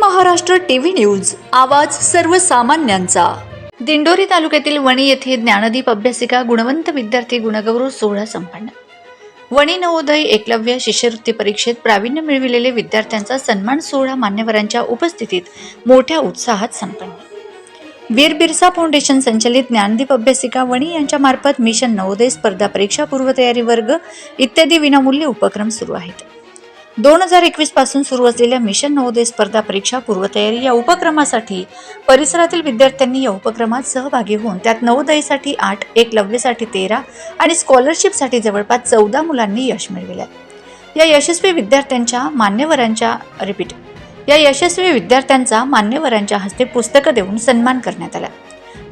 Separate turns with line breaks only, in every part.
Maharashtra TV news आवाज सर्वसामान्यांचा. दिंडोरी तालुक्यातील वणी येथे ज्ञानदीप अभ्यासिका गुणवंत विद्यार्थी गुणगौरव सोहळा संपन्न. वणी नवोदय एकलव्य शिष्यवृत्ती परीक्षेत प्रावीण्य मिळविलेले विद्यार्थ्यांचा सन्मान सोहळा मान्यवरांच्या उपस्थितीत मोठ्या उत्साहात संपन्न. वीर बिरसा फाउंडेशन संचलित ज्ञानदीप अभ्यासिका वणी यांच्या मार्फत मिशन नवोदय स्पर्धा परीक्षा पूर्वतयारी वर्ग इत्यादी विनामूल्य उपक्रम सुरू आहेत. दोन हजार एकवीसपासून सुरू असलेल्या मिशन नवोदय स्पर्धा परीक्षा पूर्वतयारी या उपक्रमासाठी परिसरातील विद्यार्थ्यांनी या उपक्रमात सहभागी होऊन त्यात नवोदयसाठी आठ एकलव्यसाठी तेरा आणि स्कॉलरशिपसाठी जवळपास चौदा मुलांनी यश मिळविले या यशस्वी विद्यार्थ्यांच्या मान्यवरांच्या रिपीट या यशस्वी विद्यार्थ्यांचा मान्यवरांच्या हस्ते पुस्तकं देऊन सन्मान करण्यात आला.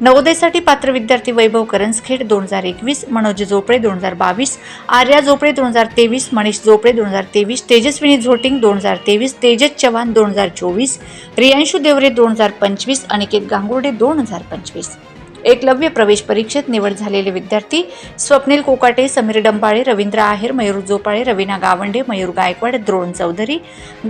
नवोदयसाठी पात्र विद्यार्थी वैभव करंजखेड दोन हजार एकवीस मनोज झोपडे दोन हजार बावीस आर्या झोपडे दोन हजार तेवीस मनीष झोपडे दोन हजार तेवीस तेजस्विनी झोटिंग दोन हजार तेवीस तेजस चव्हाण दोन हजार चोवीस रियांशू देवरे दोन हजार पंचवीस अनिकेत गांगुर्डे दोन हजार पंचवीस. एकलव्य प्रवेश परीक्षेत निवड झालेले विद्यार्थी स्वप्नील कोकाटे समीर डंबाळे रवींद्र आहेर मयूर जोपाळे रवीना गावंडे मयूर गायकवाड द्रोण चौधरी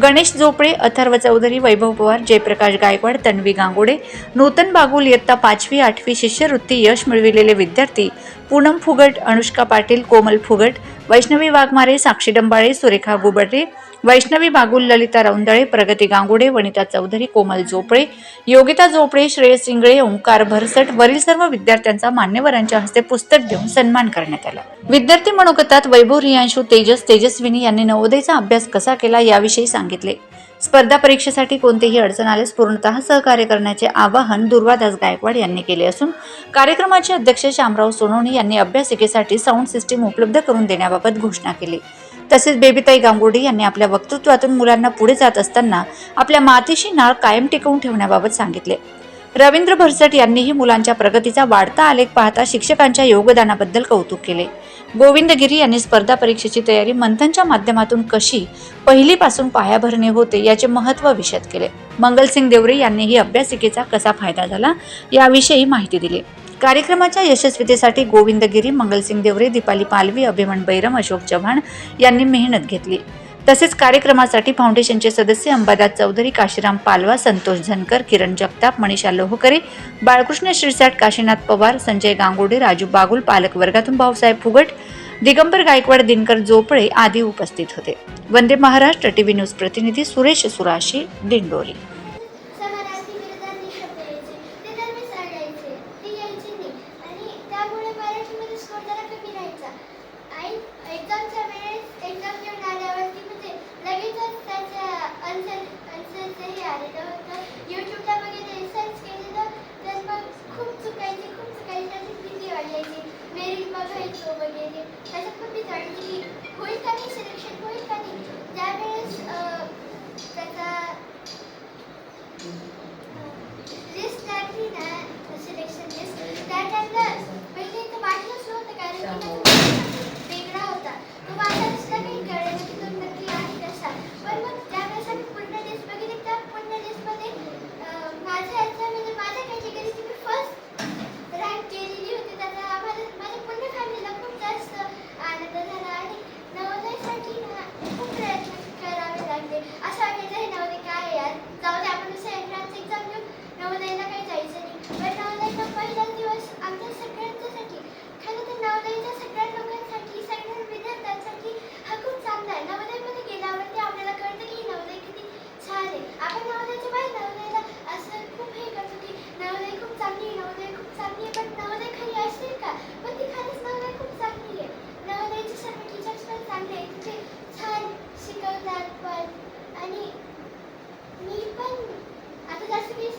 गणेश जोपळे अथर्व चौधरी वैभव पवार जयप्रकाश गायकवाड तन्वी गांगोडे नूतन बागुल इयत्ता पाचवी आठवी शिष्यवृत्ती यश मिळविलेले विद्यार्थी पूनम फुगट अनुष्का पाटील कोमल फुगट वैष्णवी वाघमारे साक्षी डंबाळे सुरेखा गुबडरे वैष्णवी बागुल ललिता रौंदळे प्रगती गांगुडे वनिता चौधरी कोमल झोपळे योगिता झोपडे श्रेयस इंगळे ओंकार भरसट वरील सर्व विद्यार्थ्यांचा मान्यवरांच्या हस्ते पुस्तक देऊन सन्मान करण्यात आला. विद्यार्थी मनोगतात वैभव रियांशू तेजस तेजस्विनी यांनी नवोदयचा अभ्यास कसा केला याविषयी सांगितले. स्पर्धा परीक्षेसाठी कोणतीही अडचण आल्यास पूर्णतः सहकार्य करण्याचे आवाहन दुर्वादास गायकवाड यांनी केले असून कार्यक्रमाचे अध्यक्ष शामराव सोनवणे यांनी अभ्यासिकेसाठी साऊंड सिस्टीम उपलब्ध करून देण्याबाबत घोषणा केली. तसेच बेबीताई गांगुर्डे यांनी आपल्या वक्तृत्वातून मुलांना पुढे जात असताना आपल्या मातीशी नाळ कायम टिकवून ठेवण्याबाबत सांगितले. रवींद्र भरसट यांनीही मुलांच्या प्रगतीचा वाढता आलेख पाहता शिक्षकांच्या योगदानाबद्दल कौतुक केले. गोविंदगिरी यांनी स्पर्धा परीक्षेची तयारी मंथनच्या माध्यमातून कशी पहिलीपासून पायाभरणे होते याचे महत्त्व विशद केले. मंगलसिंग देवरे यांनीही अभ्यासिकेचा कसा फायदा झाला याविषयी माहिती दिली. कार्यक्रमाच्या यशस्वीतेसाठी गोविंदगिरी मंगलसिंग देवरे दीपाली पालवी अभिमन बैरम अशोक चव्हाण यांनी मेहनत घेतली. तसेच कार्यक्रमासाठी फाउंडेशनचे सदस्य अंबादास चौधरी काशीराम पालवा संतोष झनकर किरण जगताप मनीषा लोहकरे बाळकृष्ण श्रीसाट काशीनाथ पवार संजय गांगोडे राजू बागुल पालक वर्गातून भाऊसाहेब फुगट दिगंबर गायकवाड दिनकर जोपळे आदी उपस्थित होते. वंदे महाराष्ट्र टीव्ही न्यूज प्रतिनिधी सुरेश सुराशी दिंडोरी.
वगैरे त्याच्यात पण मी वाटायची की होईल का नाही सिलेक्शन होईल का नाही त्यावेळेस त्याचा